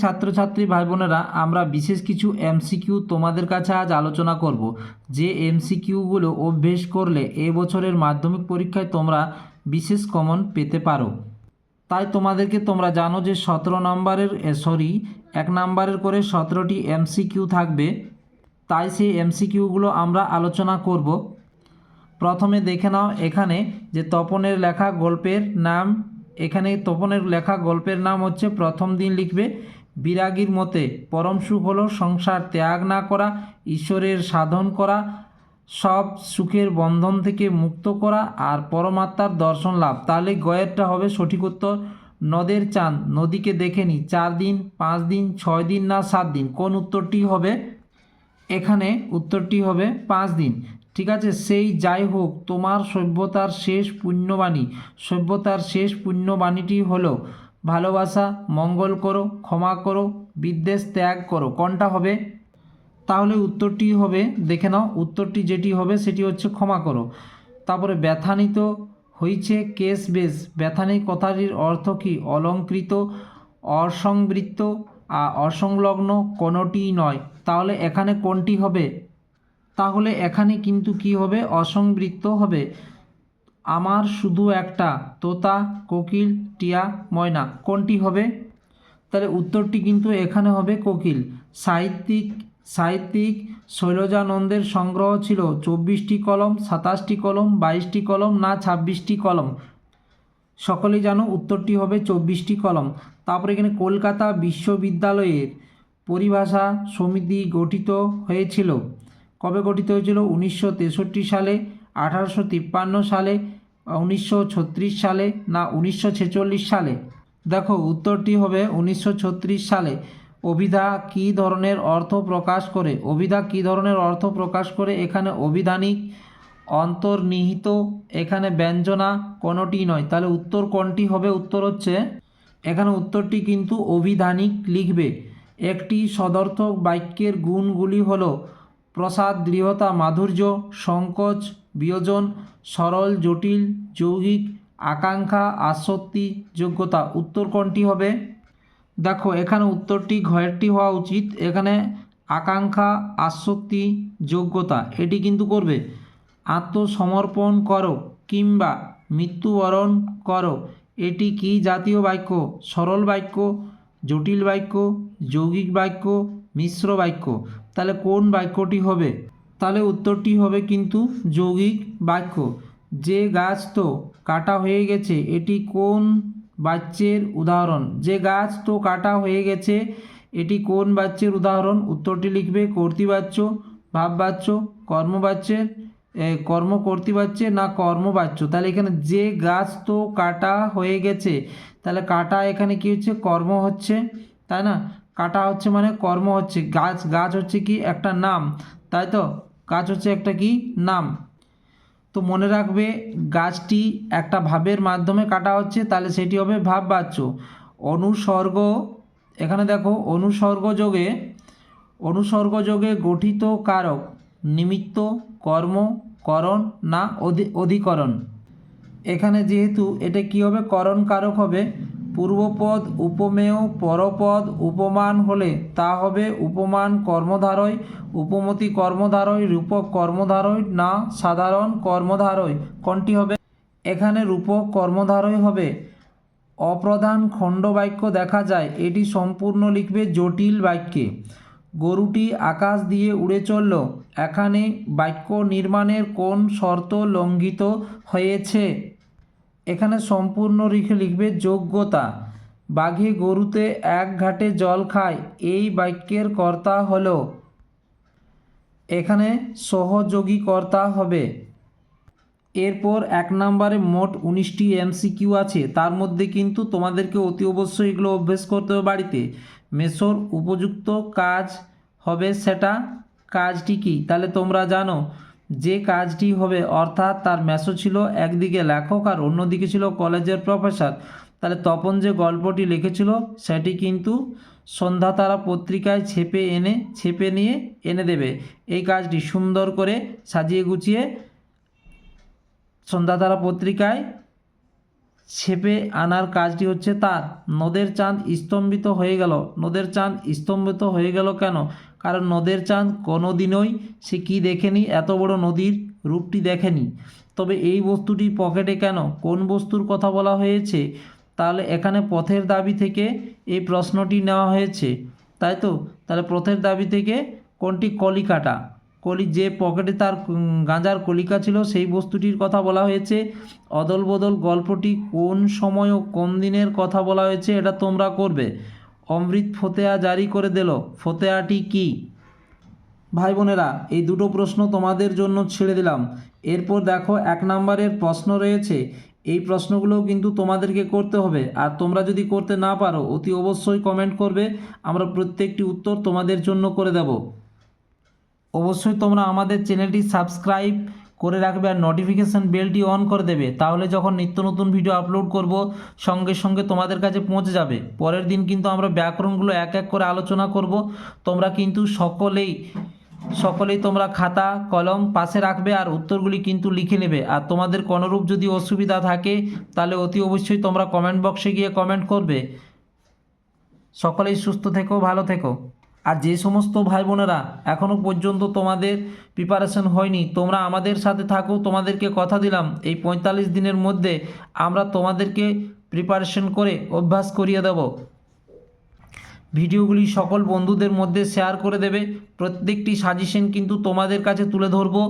ছাত্রছাত্রী ভাই বোনেরা আমরা বিশেষ কিছু এমসিকিউ তোমাদের কাছে আজ আলোচনা করব। যে এমসিকিউগুলো অভ্যেস করলে এ বছরের মাধ্যমিক পরীক্ষায় তোমরা বিশেষ কমন পেতে পারো। তাই তোমাদেরকে তোমরা জানো যে সতেরো নম্বরের সরি এক নম্বরের করে সতেরোটি এমসিকিউ থাকবে। তাই সেই এমসিকিউগুলো আমরা আলোচনা করব। প্রথমে দেখে নাও এখানে যে তপনের লেখা, গল্পের নাম এখানে তপনের লেখা গল্পের নাম হচ্ছে, প্রথম দিন লিখবে বিরাগীর মতে, পরম সুখ হলো সংসার ত্যাগ না করা, ঈশ্বরের সাধন করা, সব সুখের বন্ধন থেকে মুক্ত করা আর পরমাত্মার দর্শন লাভ। তাহলে গয়েরটা হবে সঠিক উত্তর, নদের চাঁদ, নদীকে দেখেনি চার দিন, পাঁচ দিন, ছয় দিন না সাত দিন। কোন উত্তরটি হবে? এখানে উত্তরটি হবে পাঁচ দিন। ঠিক আছে, সেই যাই হোক, তোমার সভ্যতার শেষ পুণ্যবাণী, সভ্যতার শেষ পুণ্যবাণীটি হলো, ভালোবাসা, মঙ্গল করো, ক্ষমা করো, বিদ্বেষ ত্যাগ করো। কোনটা হবে? তাহলে উত্তরটি হবে, দেখে নাও, উত্তরটি যেটি হবে সেটি হচ্ছে ক্ষমা করো। তারপরে ব্যথানিত হইছে কেস বেশ। ব্যথানি কথাটির অর্থ কি? অলঙ্কৃত, অসংবৃত্ত, আর অসংলগ্ন কোনোটিই নয়। তাহলে এখানে কোনটি হবে? তাহলে এখানে কিন্তু কি হবে? অসংবৃত্ত হবে। আমার শুধু একটা, তোতা, কোকিল, টিয়া, ময়না। কোনটি হবে? তাহলে উত্তরটি কিন্তু এখানে হবে কোকিল। সাহিত্যিক সাহিত্যিক শৈলজানন্দের সংগ্রহ ছিল চব্বিশটি কলম, সাতাশটি কলম, বাইশটি কলম না ছাব্বিশটি কলম? সকলেই জানো উত্তরটি হবে চব্বিশটি কলম। তারপরে এখানে কলকাতা বিশ্ববিদ্যালয়ের পরিভাষা সমিতি গঠিত হয়েছিল। কবে গঠিত হয়েছিল? উনিশশো তেষট্টি সালে, আঠারোশো তিপ্পান্ন সালে, উনিশশো ছত্রিশ সালে না উনিশশো ছেচল্লিশ সালে? দেখো, উত্তরটি হবে উনিশশো ছত্রিশ সালে। অভিধা কী ধরনের অর্থ প্রকাশ করে? অভিধা কী ধরনের অর্থ প্রকাশ করে? এখানে অভিধানিক, অন্তর্নিহিত, এখানে ব্যঞ্জনা কোনোটি নয়। তাহলে উত্তর কোনটি হবে? উত্তর হচ্ছে, এখানে উত্তরটি কিন্তু অভিধানিক লিখবে। একটি সদর্থক বাক্যের গুণগুলি হলো প্রসাদ দৃঢ়তা মাধুর্য, সংকোচ, বিয়োজন, সরল, জটিল, যৌগিক, আকাঙ্ক্ষা, আসক্তি, যোগ্যতা। উত্তর কোনটি হবে? দেখো, এখানে উত্তরটি ঘয়েরটি হওয়া উচিত। এখানে আকাঙ্ক্ষা, আসক্তি, যোগ্যতা, এটি কিন্তু করবে। আত্মসমর্পণ করো কিংবা মৃত্যুবরণ করো। এটি কি জাতীয় বাক্য? সরল বাক্য, জটিল বাক্য, যৌগিক বাক্য মিশ্র বাক্য। তাহলে কোন বাক্যটি হবে? তাহলে উত্তরটি হবে কিন্তু যৌগিক বাক্য। যে গাছ তো কাটা হয়ে গেছে, এটি কোন বাচ্যের উদাহরণ? যে গাছ তো কাটা হয়ে গেছে, এটি কোন বাচ্যের উদাহরণ? উত্তরটি লিখবে কর্তৃবাচ্য, ভাববাচ্য, কর্মবাচ্যের কর্ম কর্তৃবাচ্যে না কর্মবাচ্য? তাহলে এখানে যে গাছ তো কাটা হয়ে গেছে, তাহলে কাটা এখানে কি হচ্ছে? কর্ম হচ্ছে, তাই না? কাটা হচ্ছে মানে কর্ম হচ্ছে, গাছ গাছ হচ্ছে কি একটা নাম, তাই তো? গাছ হচ্ছে একটা কি নাম। তো মনে রাখবে, গাছটি একটা ভাবের মাধ্যমে কাটা হচ্ছে, তাহলে সেটি হবে ভাব ভাববাচ্য। অনুসর্গ, এখানে দেখো, অনুসর্গ যোগে অনুসর্গ যোগে গঠিত কারক, নিমিত্ত, কর্ম, করণ না অধি- অধিকরণ। এখানে যেহেতু এটা কি হবে? করণ কারক হবে পূর্বপদ উপমেয় পরপদ উপমান হলে তা হবে উপমান কর্মধারয়, উপমতি কর্মধারয়, রূপক কর্মধারয় না সাধারণ কর্মধারয়। কোনটি হবে? এখানে রূপক কর্মধারয় হবে। অপ্রধান খণ্ড বাক্য দেখা যায়। এটি সম্পূর্ণ লিখবে জটিল বাক্যে। গরুটি আকাশ দিয়ে উড়ে চলল। এখানে বাক্য নির্মাণের কোন শর্ত লঙ্ঘিত হয়েছে? এখানে সম্পূর্ণ লিখে লিখবে যোগ্যতা। বাঘে গরুতে এক ঘাটে জল খায়। এই বাক্যের কর্তা হল। এখানে সহযোগী কর্তা হবে। এরপর এক নম্বরে মোট উনিশটি এমসিকিউ আছে। তার মধ্যে কিন্তু তোমাদেরকে অতি অবশ্যই এগুলো অভ্যেস করতে হবে বাড়িতে। মেসোর উপযুক্ত কাজ হবে সেটা। কাজটি কি? তাহলে তোমরা জানো। যে কাজটি হবে, অর্থাৎ তার মেসো ছিল একদিকে লেখক আর অন্যদিকে ছিল কলেজের প্রফেসর তাহলে তপন যে গল্পটি লিখেছিল, সেটি কিন্তু সন্ধ্যাতারা পত্রিকায় ছেপে এনে, ছেপে নিয়ে এনে দেবে। এই কাজটি সুন্দর করে সাজিয়ে গুছিয়ে সন্ধ্যাতারা পত্রিকায় ছেপে আনার কাজটি হচ্ছে তার। নদের চাঁদ স্তম্ভিত হয়ে গেল। নদের চাঁদ স্তম্ভিত হয়ে গেল কেন? কারণ নদের চাঁদ কোনো দিনই সে কি দেখেনি? এত বড় নদীর রূপটি দেখেনি। তবে এই বস্তুটি পকেটে কেন? কোন বস্তুর কথা বলা হয়েছে? তাহলে এখানে পথের দাবি থেকে এই প্রশ্নটি নেওয়া হয়েছে। তাই তো? তাহলে পথের দাবি থেকে কোনটি কলিকাটা? কলি যে পকেটে তার গাঁজার কলিকা ছিল, সেই বস্তুটির কথা বলা হয়েছে। অদল বদল গল্পটি কোন সময় ও কোন দিনের কথা বলা হয়েছে, এটা তোমরা করবে। অমৃত ফতেয়া জারি করে দিল। ফতেয়াটি কি? ভাই বোনেরা, এই দুটো প্রশ্ন তোমাদের জন্য ছেড়ে দিলাম। এরপর দেখো, এক নম্বরের প্রশ্ন রয়েছে। এই প্রশ্নগুলোও কিন্তু তোমাদেরকে করতে হবে। আর তোমরা যদি করতে না পারো, অতি অবশ্যই কমেন্ট করবে। আমরা প্রত্যেকটি উত্তর তোমাদের জন্য করে দেব। অবশ্যই তোমরা আমাদের চ্যানেলটি সাবস্ক্রাইব করে রাখবে আর নোটিফিকেশান বেলটি অন করে দেবে। তাহলে যখন নিত্য নতুন ভিডিও আপলোড করব, সঙ্গে সঙ্গে তোমাদের কাছে পৌঁছে যাবে। পরের দিন কিন্তু আমরা ব্যাকরণগুলো এক এক করে আলোচনা করব। তোমরা কিন্তু সকলেই সকলেই তোমরা খাতা, কলম পাশে রাখবে আর উত্তরগুলি কিন্তু লিখে নেবে। আর তোমাদের কোনোরূপ যদি অসুবিধা থাকে, তাহলে অতি অবশ্যই তোমরা কমেন্ট বক্সে গিয়ে কমেন্ট করবে। সকলেই সুস্থ থেকো, ভালো থেকো। আর যে সমস্ত ভাই বোনেরা এখনও পর্যন্ত তোমাদের প্রিপারেশন হয়নি, তোমরা আমাদের সাথে থাকো, তোমাদেরকে কথা দিলাম। এই পঁয়তাল্লিশ দিনের মধ্যে আমরা তোমাদেরকে প্রিপারেশন করে অভ্যাস করিয়ে দেব। ভিডিওগুলি সকল বন্ধুদের মধ্যে শেয়ার করে দেবে। প্রত্যেকটি সাজেশন কিন্তু তোমাদের কাছে তুলে ধরবো।